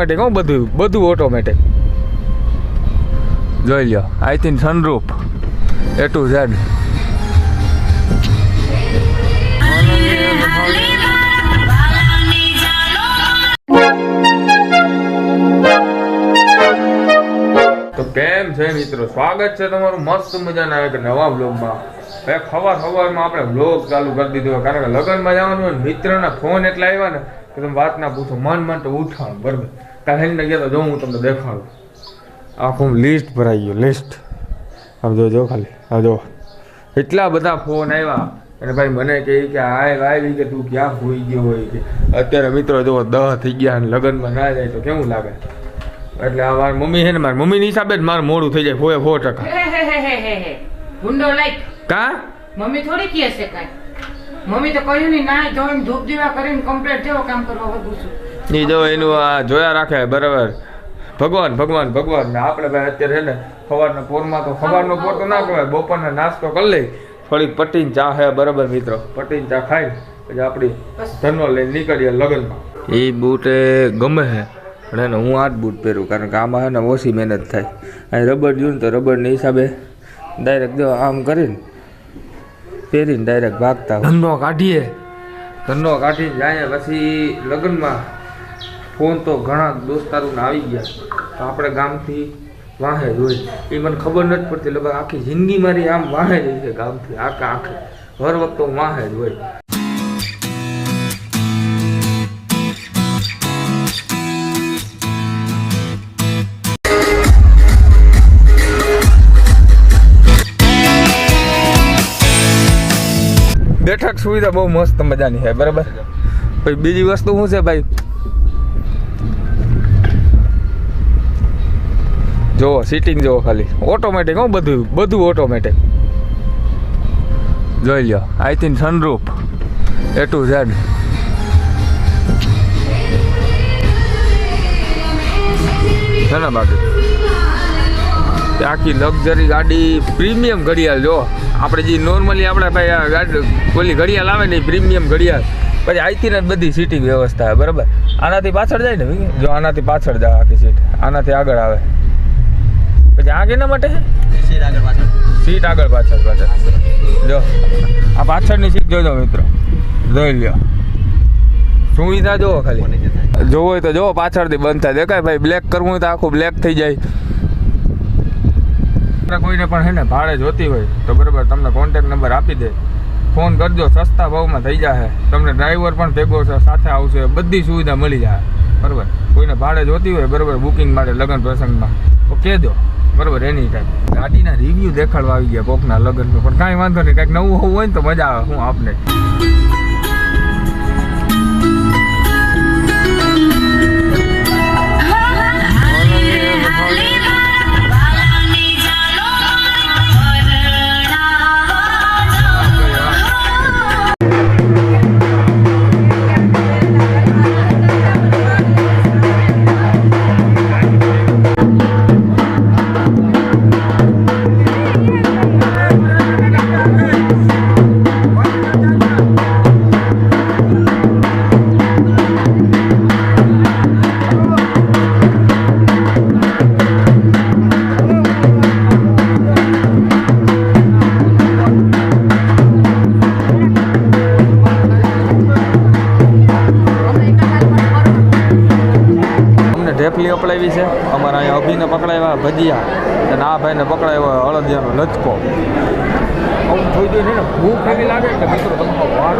Automatic હો, બધું બધું ઓટોમેટિક જોઈ લ્યો I think sunroof A to Z તો કેમ છે મિત્રો? સ્વાગત છે તમારું મસ્ત મજાના એક નવા બ્લોગમાં હવે ખબર ખબરમાં આપણે બ્લોગ ચાલુ કરી દીધો કારણ કે લગ્નમાં જવાનું હોય મિત્રના ફોન એટલા આવ્યા ને કે તમે વાત ના પૂછો, મન મન તો ઉઠાણ, બરાબર. હેને ગયા તો જો હું તમને દેખાડું. આખું લિસ્ટ ભરાઈ ગયું લિસ્ટ આમ જો જો ખાલી આ જો. એટલા બધા ફોન આવ્યા. અને ભાઈ મને કહે કે આય આવી કે તું ક્યાં હોઈ ગયો હોય કે. અત્યારે મિત્રો જો દહ થઈ ગયા અને લગ્નમાં ના જાય તો કેવું લાગે? એટલે આ મારી મમ્મી છે ને મારી મમ્મીની હિસાબે જ મારું મોડું થઈ જાય હોય ફો ટકા. ગુંડો લાઈક. કા? મમ્મી થોડી કહે છે કાંઈ. મમ્મી તો કહ્યું નહીં ના ધોઈને ધૂપ દીવા કરીને કમ્પ્લેટ જેવો કામ કરવા વધુ છું. એ જો એનું આ જોયા રાખે બરાબર. ભગવાન ભગવાન ભગવાન. ને આપણે ભાઈ અત્યારે છે ને સવારના પોરમાં તો સવારનો પોર તો ના કહેવાય બપોરના નાસ્તો કરી લઈ થોડીક પટીન ચા હે બરાબર મિત્રો. પટીન ચા ખાઈ પછી આપણી ધનો લઈને નીકળીએ લગ્નમાં. એ બૂટ એ ગમે હે પણ એને હું આ જ બૂટ પહેરું કારણ કે આમાં ને ઓછી મહેનત થાય. અહીં રબર જોયું ને તો રબરની હિસાબે ડાયરેક્ટ જો આમ કરીને પહેરીને ડાયરેક્ટ ભાગતા ધંધો કાઢીએ. ધંધો કાઢીને જાય પછી લગ્નમાં ફોન તો ઘણા દોસ્તારોને આવી ગયા. તો આપણે ગામથી વાહે જ હોય એ મને ખબર નથી પડતી, લગભગ આખી જિંદગી મારી આમ વાહે જ છે ગામથી, આખા આખે. હર વખત વાહે જ હોય. બેઠક સુવિધા બહુ મસ્ત મજાની છે, બરાબર? પછી બીજી વસ્તુ શું છે ભાઈ? જુઓ સીટિંગ જુઓ ખાલી. ઓટોમેટિક હો, બધું બધું ઓટોમેટિક જોઈ લ્યો I think sunroof A to Z છે ને બાકી? આખી લક્ઝરી ગાડી પ્રીમિયમ ઘડિયાળ, જો. આપણે જે નોર્મલી આપણે ભાઈ આ ગાડી, ઓલી ઘડિયાળ આવે ને એ પ્રીમિયમ ઘડિયાળ. પછી ને જ બધી સીટિંગ વ્યવસ્થા બરાબર? આનાથી પાછળ જાય ને, જો આનાથી પાછળ જાય આખી સીટ આનાથી આગળ આવે. પછી આ કેના માટે સીટ આગળ પાછળ. પાછળ જો આ પાછળની સીટ જોજો મિત્રો. જોઈ લ્યો. સુવિધા જોવો ખાલી. જોવો હોય તો જોવો પાછળથી બંધ થાય. દેખાય ભાઈ બ્લેક કરવું હોય તો આખું બ્લેક થઈ જાય. કોઈને પણ હે ને ભાડે જોતી હોય તો બરાબર તમને કોન્ટેક નંબર આપી દે. ફોન કરજો સસ્તા ભાવમાં થઈ જશે તમને ડ્રાઈવર પણ ભેગો છે સાથે આવશે બધી સુવિધા મળી જાય બરાબર. કોઈને ભાડે જોતી હોય બરાબર બુકિંગ માટે લગ્ન પ્રસંગમાં. તો કહેજો બરાબર, એની ટાઈમ ગાડીના રિવ્યૂ દેખાડવા આવી ગયા કોકના લગ્નમાં. પણ કાંઈ વાંધો નહીં, કાંઈક નવું હોવું હોય ને તો મજા આવે, હું આપને. અપડાવી છે. અમારા અહીંયા અભિને પકડાવ્યા ભજીયા. અને આ ભાઈને પકડાવ્યો હળદિયાનો લચકો. આવું થઈ ગયું ને ભૂખ એવી લાગે કે મિત્રો તમને વાત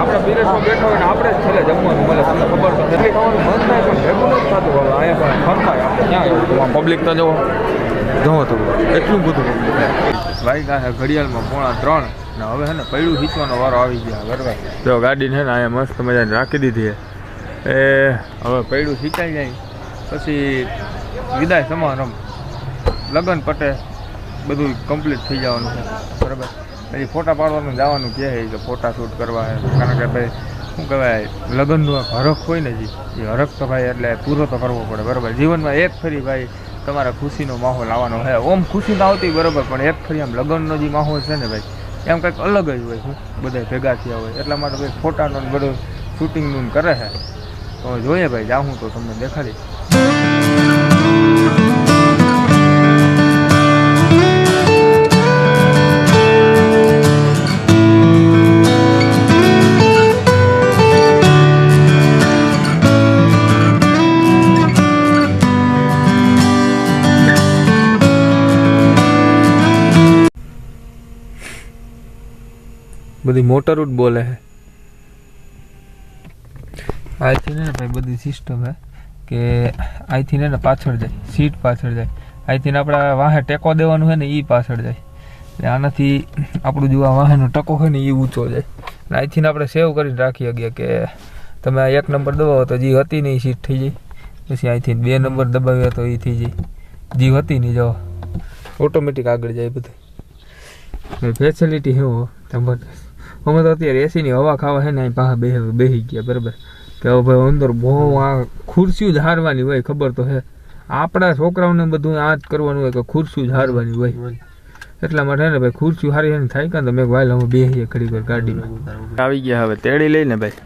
આપણે પીરેસમાં બેઠા હોય ને આપણે જ છેલ્લે જમવાનું મળે. તમને ખબર તો એટલી ખાવાનું મન થાય પણ ભેગું નથી થતું હવે. અહીંયા પણ ફરતા આપણે ક્યાં એવું પબ્લિક તો જવો જુઓ તો એટલું બધું પબ્લિક છે ઘડિયાળમાં પોણા ત્રણ. ને હવે હે ને પૈડું ખીચવાનો વારો આવી ગયા બરાબર જો ગાડીને છે ને અહીંયા મસ્ત મજાની રાખી દીધી છે. એ હવે પૈડું ખીચાઈ જાય. પછી વિદાય સમારંભ. લગ્ન પટે બધું કમ્પ્લીટ થઈ જવાનું છે. બરાબર? પછી ફોટા પાડવાનું જવાનું કહે કે ફોટા શૂટ કરવા. કારણ કે ભાઈ, શું કહેવાય, લગ્નનું એક હરખ હોય ને જી, એ હરખ તો ભાઈ એટલે પૂરો તો કરવો પડે. બરાબર? જીવનમાં એક ફરી ભાઈ તમારા ખુશીનો માહોલ આવવાનો હે ઓમ ખુશી તો આવતી બરાબર, પણ એક ફરી આમ લગ્નનો જે માહોલ છે ને ભાઈ, એમ કંઈક અલગ જ હોય શું બધા ભેગા થયા હોય. એટલા માટે ભાઈ ફોટાનું બધું શૂટિંગનું કરે છે. તો જોઈએ ભાઈ, જાઉં તો તમને દેખાડી બધી મોટરો જ બોલે છે. અહીંથી ને ભાઈ બધી સિસ્ટમ હે, કે અહીંથી ને પાછળ જાય, સીટ પાછળ જાય. અહીંથી આપણા વાહે ટેકો દેવાનું હોય ને એ પાછળ જાય. એટલે આનાથી આપણું જેવા વાહનનો ટકો હોય ને એ ઊંચો જાય. અને અહીંથી આપણે સેવ કરીને રાખી શકીએ કે તમે એક નંબર દબાવો તો જે હતી ને એ સીટ થઈ જાય. પછી અહીંથી બે નંબર દબાવ્યો તો એ થઈ જાય. જે હતી નહીં જવા ઓટોમેટિક આગળ જાય બધું. ફેસિલિટી હે જબરદસ્ત અમે તો અત્યારે એસીની હવા ખાવા છે ને અહીં પાસે બે બેસી ગયા બરાબર. કે હવે ભાઈ અંદર બહુ આ ખુરશીઓ જ હારવાની હોય ખબર તો હે. આપણા છોકરાઓને બધું આ જ કરવાનું હોય કે ખુરશીઓ જ હારવાની હોય. એટલા માટે હે ને ભાઈ ખુરશીઓ હારી હારી થાય કાં તો મેં વાયલ અમે બેસીએ ખડી વાર ગાડીમાં. આવી ગયા હવે તેડી લઈને ભાઈ.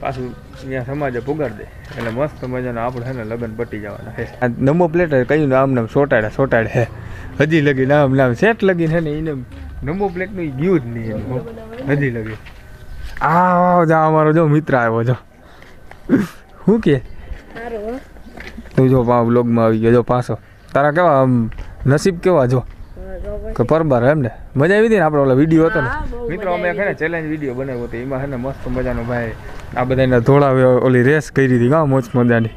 પાછું ત્યાં સમાજે પુગાડ દે. એટલે મસ્ત મજાના આપણે છે ને લગ્ન પટી જવાના છે આ નમો પ્લેટ કયું આમ નામ સોટાડે સોટાડે હે. હજી લગી નામ નામ સેટ લગીને છે ને એને નંબર પ્લેટનું ગયું જ નહીં નથી લગી. આ આવો જા અમારો જો મિત્ર આવ્યો જો. શું કે? તું જો બ્લોગમાં આવી ગયો જો પાછો. તારા કેવા નસીબ કેવા જો? કે પરબાર એમ ને? મજા આવી હતી ને આપણે ઓલા વીડિયો હતો ને? મિત્રો અમે છે ને ચેલેન્જ વીડિયો બનાવ્યો હતો. એમાં છે ને મસ્ત મજાનો ભાઈ આ બધાને ધોળાવે ઓલી રેસ કરી હતી ગામ મોજ મજાની.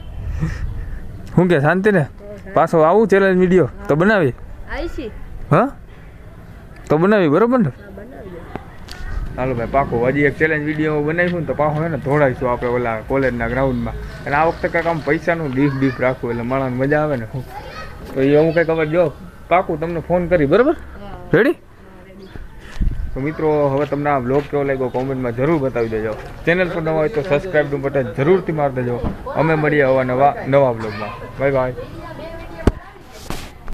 શું કે શાંતિ ને? પાછો આવું ચેલેન્જ વીડિયો તો બનાવી? હા? તો બનાવી બરોબર ને? ચાલો હાલો ભાઈ પાકો. હજી એક ચેલેન્જ વીડિયો બનાવીશું ને તો પાકો હે ને ધોળાઈશું આપણે ઓલા કોલેજના ગ્રાઉન્ડમાં અને આ વખતે કંઈક આમ પૈસાનું ડીફ ડીફ રાખવું એટલે માણસને મજા આવે ને. તો એ હું કંઈક ખબર જો પાકું તમને ફોન કરી બરાબર? રેડી તો મિત્રો હવે તમને આ બ્લોગ કેવો લાગ્યો કોમેન્ટમાં જરૂર બતાવી દેજો. ચેનલ પર નવા હોય તો સબસ્ક્રાઈબનું બટન જરૂરથી મારી દેજો. અમે મળીએ હવે નવા નવા બ્લોગમાં બાય બાય